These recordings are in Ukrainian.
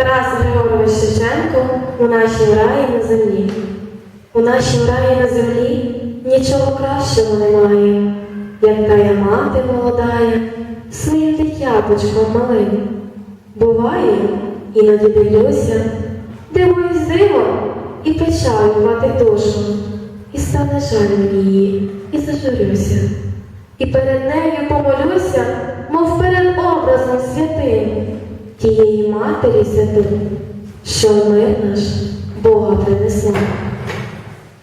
Тарас Григорович Шевченко у нашій раї на землі. У нашій раї на землі нічого кращого немає, як тая мати молодая, своїм дитяточком малим. Буває, іноді дивлюся, дивуюсь дивом і печаль хватить душу, і стане жаль її, і зажурюся. І перед нею помолюся, мов перед образом святим, тієї матері святим, що мир наш Бога принесла.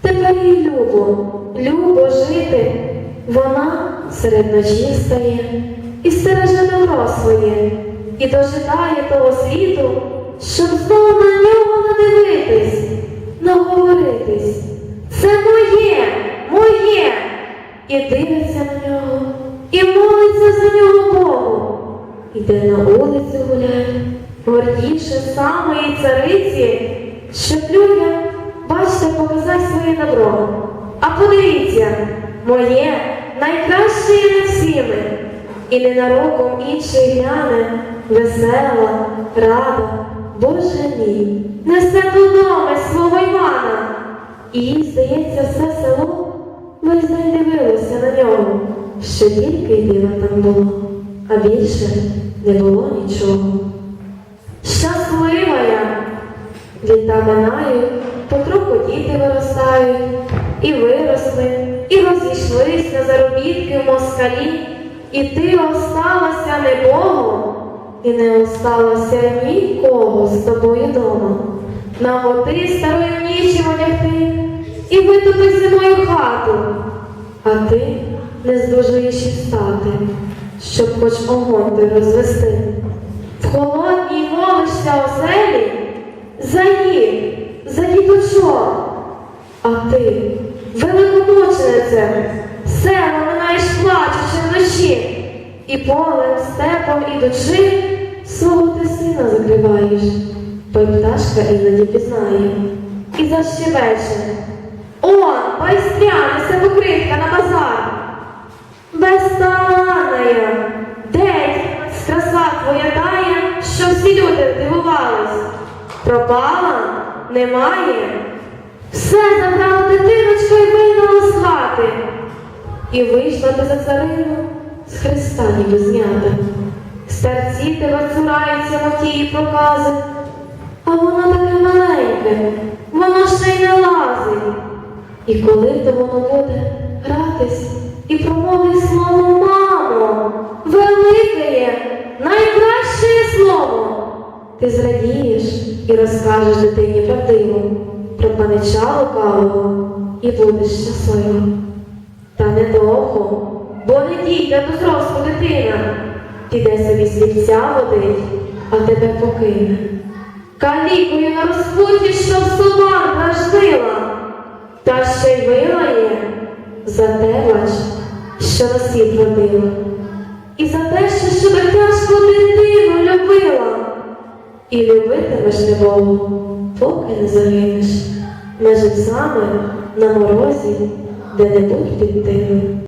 Тепер їй любо, любо жити, вона серед ночі стає і стереже добро своє, і дожидає того світу, щоб знову на нього надивитись, наговоритись. Це моє, моє, і дивиться на нього, і молиться за нього Богу. Іде на вулицю гуляє, гордіше самої цариці, щоб людям, бачите, показати своє добро. А подивіться, моє найкраще є над всіми, і ненароком інший гляне, весела, рада, Боже мій, несе додому свого Івана. І їй, здається, все село весь день дивилося на нього, що тільки дива там було, а більше не було нічого. Щаслива я, літа минають, потроху діти виростають, і виросли, і розійшлись на заробітки в москалі, і ти осталася не Богом, і не осталося нікого з тобою дома. Наготи старою нічим одягти, і витупи зимою хату, а ти не здужуєш і встати, щоб хоч огонь той розвести. В холодній молишся оселі за їх, за діточок. А ти, великомучениця, села минаєш плачучи вночі, і полем, степом ідучи, свого ти сина закриваєш, бо пташка іноді пізнає. І защебече. Он, байстрянися покритка на базар. Безталанная, де краса твоя тая, що всі люди дивувались? Пропала? Немає? Все забрала дитиночка і вигнала з хати. І вийшла ти за царину з Христа ніби знята. Старці тебе цураються на тії прокази, а воно таке маленьке, воно ще й не лазить. І коли то воно буде гратись і промовить слово мамо, велике найкраще слово. Ти зрадієш і розкажеш дитині правдиво про панича лукавого і будеш щаслива. Та недовго, бо не дійде до зросту дитина, піде собі слівця водить, а тебе покине. Калікою на розпуті, щоб собак драждила, та ще й вилає за те, бач, що на світ родила, і за те, що, тяжко дитину любила. І любитимеш не Богу, поки не загинеш, з нами на морозі, де не будь тину.